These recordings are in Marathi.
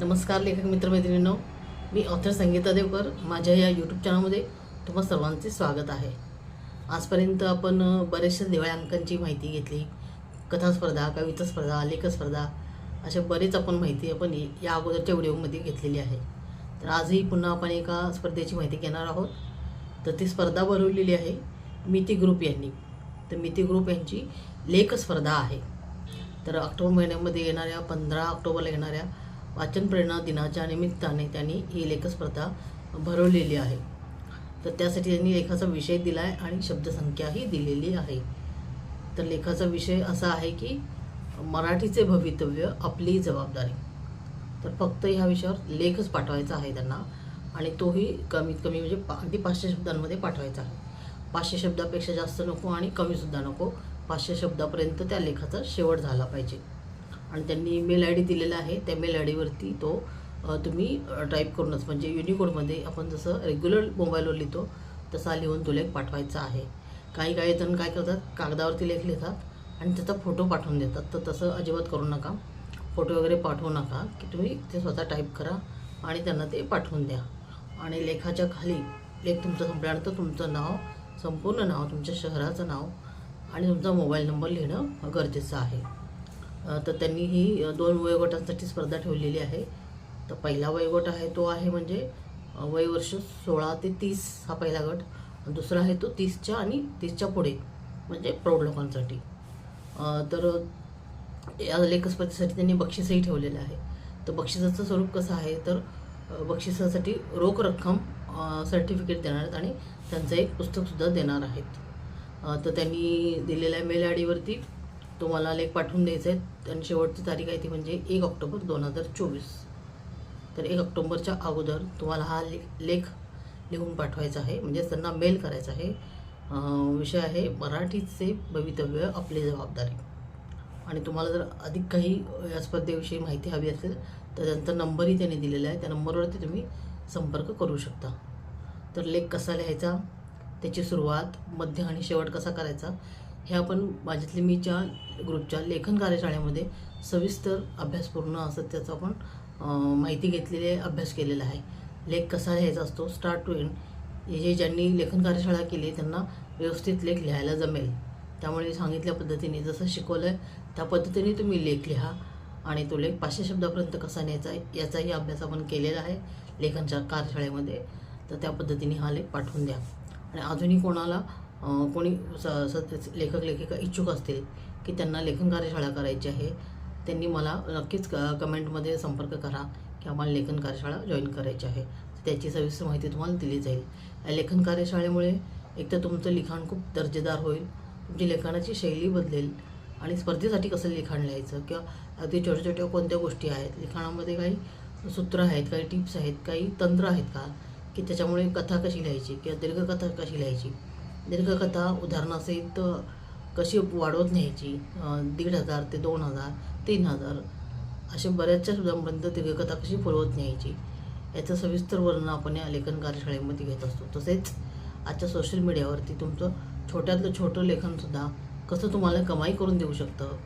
नमस्कार लेखक मित्रमैत्रिणींनो. मी ऑथर संगीता देवकर. माझ्या या यूट्यूब चॅनलमध्ये तुम्हा सर्वांचे स्वागत आहे. आजपर्यंत आपण बरेचशा बऱ्याचशा दिवाळ्यांकांची माहिती घेतली. कथा स्पर्धा कविता स्पर्धा लेखस्पर्धा अशा बरीच आपण माहिती आपण या अगोदरच्या व्हिडिओमध्ये घेतलेली आहे. तर आजही पुन्हा आपण एका स्पर्धेची माहिती घेणार आहोत. तर ती स्पर्धा भरवलेली आहे मिती ग्रुप यांनी. तर मिती ग्रुप यांची लेख स्पर्धा आहे. तर ऑक्टोबर महिन्यामध्ये येणाऱ्या पंधरा ऑक्टोबरला येणाऱ्या वाचन प्रेरणा दिनाच्या निमित्ताने त्यांनी ही लेखस्पर्धा भरवलेली आहे. तर त्यासाठी त्यांनी लेखाचा विषय दिला आहे आणि शब्दसंख्याही दिलेली आहे. तर लेखाचा विषय असा आहे की मराठीचे भवितव्य आपली जबाबदारी. तर फक्त ह्या विषयावर लेखच पाठवायचा आहे त्यांना आणि तोही कमीत कमी म्हणजे पा अगदी पाचशे शब्दांमध्ये पाठवायचा आहे. पाचशे शब्दापेक्षा जास्त नको आणि कमीसुद्धा नको. पाचशे शब्दापर्यंत त्या लेखाचा शेवट झाला पाहिजे. आणि त्यांनी मेल आय डी दिलेला आहे. त्या मेल आय डीवरती तो तुम्ही टाईप करूनच म्हणजे युनिकोडमध्ये आपण जसं रेग्युलर मोबाईलवर लिहितो तसा लिहून तो लेख पाठवायचा आहे. काही काही जण काय करतात कागदावरती लेख लिहितात आणि त्याचा फोटो पाठवून देतात. तर तसं अजिबात करू नका. फोटो वगैरे पाठवू नका. की तुम्ही ते स्वतः टाईप करा आणि त्यांना ते पाठवून द्या. आणि लेखाच्या खाली लेख तुमचं संपल्यानंतर तुमचं नाव संपूर्ण नाव तुमच्या शहराचं नाव आणि तुमचा मोबाईल नंबर लिहिणं गरजेचं आहे. तर त्यांनी ही दोन वयोगटांसाठी स्पर्धा ठेवलेली आहे. तर पहिला वयोगट आहे तो आहे म्हणजे वयवर्ष सोळा ते तीस हा पहिला गट. दुसरा आहे तो तीसच्या आणि तीसच्या पुढे म्हणजे प्रौढ लोकांसाठी. तर या लेखस्पर्धेसाठी त्यांनी बक्षीसही ठेवलेलं आहे. तर बक्षिसाचं स्वरूप कसं आहे? तर बक्षिसासाठी रोख रक्कम सर्टिफिकेट देणार आहेत आणि त्यांचं एक पुस्तकसुद्धा देणार आहेत. तर त्यांनी दिलेल्या मेल आय तो तुम्हाला लेख पाठवून द्यायचा आहे आणि शेवटची तारीख आहे ती म्हणजे एक ऑक्टोबर दोन हजार चोवीस. तर एक ऑक्टोबरच्या अगोदर तुम्हाला हा लेख लिहून पाठवायचा आहे. म्हणजे त्यांना मेल करायचा आहे. विषय आहे मराठीचे भवितव्य आपली जबाबदारी. आणि तुम्हाला जर अधिक काही या स्पर्धेविषयी माहिती हवी असेल तर त्यांचा नंबरही त्यांनी दिलेला आहे. त्या नंबरवरती तुम्ही संपर्क करू शकता. तर लेख कसा लिहायचा? त्याची सुरुवात मध्य आणि शेवट कसा करायचा? हे आपण माझ्यातले मीच्या ग्रुपच्या लेखन कार्यशाळेमध्ये सविस्तर अभ्यासपूर्ण असं त्याचा आपण माहिती घेतलेली आहे अभ्यास केलेला आहे. लेख कसा लिहायचा असतो? स्टार्ट टू एंड हे जे ज्यांनी लेखन कार्यशाळा केली त्यांना व्यवस्थित लेख लिहायला जमेल. त्यामुळे सांगितल्या पद्धतीने जसं शिकवलं आहे त्या पद्धतीने तुम्ही लेख लिहा आणि तो लेख पाचशे शब्दापर्यंत कसा न्यायचा आहे याचाही अभ्यास आपण केलेला आहे लेखनच्या कार्यशाळेमध्ये. तर त्या पद्धतीने हा लेख पाठवून द्या. आणि अजूनही कोणाला कोणी स स लेखक लेखिका इच्छुक असतील की त्यांना लेखन कार्यशाळा करायची आहे त्यांनी मला नक्कीच क कमेंटमध्ये संपर्क करा की आम्हाला लेखन कार्यशाळा जॉईन करायची आहे. त्याची सविस्तर माहिती तुम्हाला दिली जाईल. या लेखन कार्यशाळेमुळे एक तर तुमचं लिखाण खूप दर्जेदार होईल तुमची लेखनाची शैली बदलेल आणि स्पर्धेसाठी कसं लिखाण लिहायचं किंवा अगदी छोट्या छोट्या कोणत्या गोष्टी आहेत लिखाणामध्ये काही सूत्र आहेत काही टिप्स आहेत काही तंत्र आहेत का की त्याच्यामुळे कथा कशी लिहायची किंवा दीर्घकथा कशी लिहायची? दीर्घकथा उदाहरणासहित कशी वाढवत न्यायची? दीड हजार ते दोन हजार तीन हजार असे बऱ्याचशा शब्दांपर्यंत दीर्घकथा कशी फुलवत न्यायची? याचं सविस्तर वर्णन आपण या लेखन कार्यशाळेमध्ये घेत असतो. तसेच आजच्या सोशल मीडियावरती तुमचं छोट्यातलं छोटं लेखनसुद्धा कसं तुम्हाला कमाई करून देऊ शकतं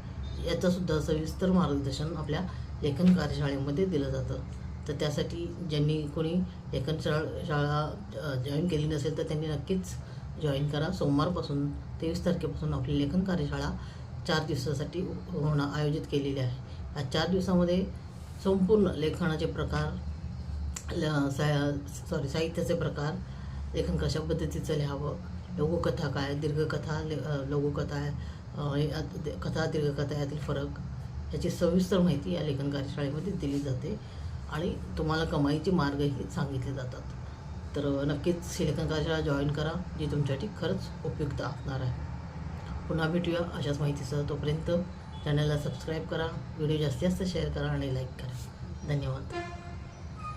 याचंसुद्धा सविस्तर मार्गदर्शन आपल्या लेखन कार्यशाळेमध्ये दिलं जातं. तर त्यासाठी ज्यांनी कोणी लेखन शाळा शाळा जॉईन केली नसेल तर त्यांनी नक्कीच जॉईन करा. सोमवारपासून तेवीस तारखेपासून आपली लेखन कार्यशाळा चार दिवसासाठी होणं आयोजित केलेली आहे. या चार दिवसामध्ये संपूर्ण लेखनाचे प्रकार ल- सा सॉरी साहित्याचे प्रकार लेखन कशा पद्धतीचं लिहावं लघुकथा काय दीर्घकथा ले- लघुकथा आहे कथा दीर्घकथा यातील फरक याची सविस्तर माहिती या लेखन कार्यशाळेमध्ये दिली जाते आणि तुम्हाला कमाईचे मार्गही सांगितले जातात. तर नक्कीच ही लेखन जॉईन करा जी तुमच्यासाठी खरंच उपयुक्त असणार आहे. पुन्हा भेटूया अशाच माहितीसह. तोपर्यंत चॅनलला सबस्क्राईब करा व्हिडिओ जास्तीत जास्त शेअर करा आणि लाईक करा. धन्यवाद.